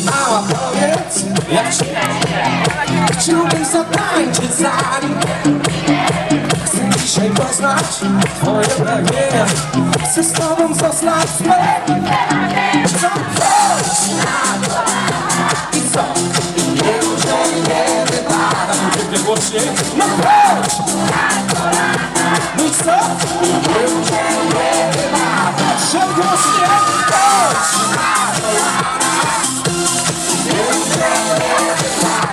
Mała powiedz, jak ci Chciałbym zatańczyć za nim Chcę dzisiaj poznać twoje pragnienia Chcę z tobą zostać Co? Chodź na to I co? Nie muszę nie wypada Mówię głośniej No chodź No i co? Nie muszę nie wypada Się głośniej Chodź No chodź!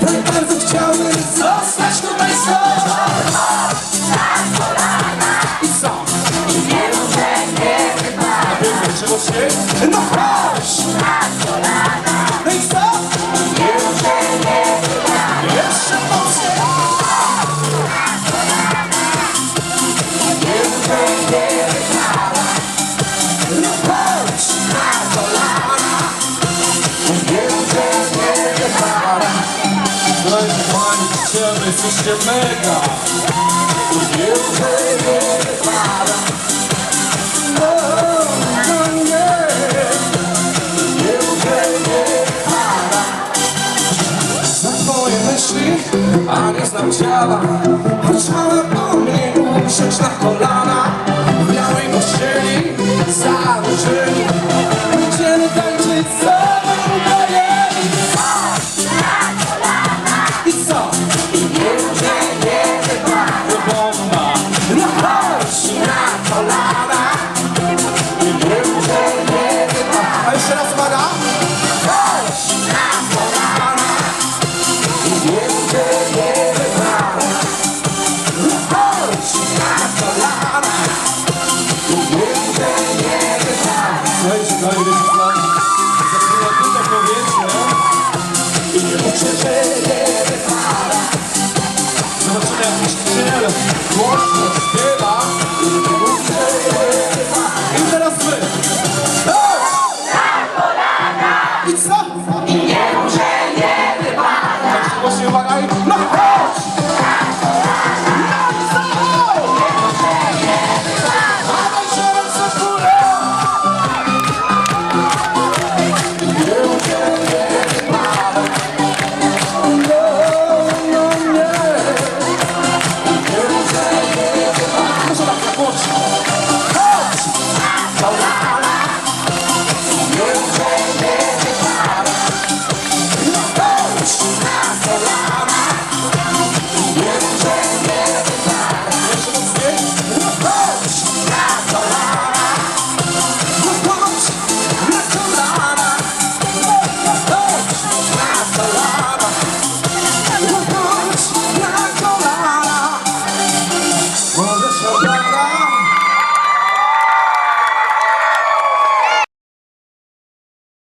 Tak bardzo chciałbym nie Nie muszę, nie wypada Znam twoje myśli, a nie znam ciała. Chciałem po mnie usiąść na kolana Thank you.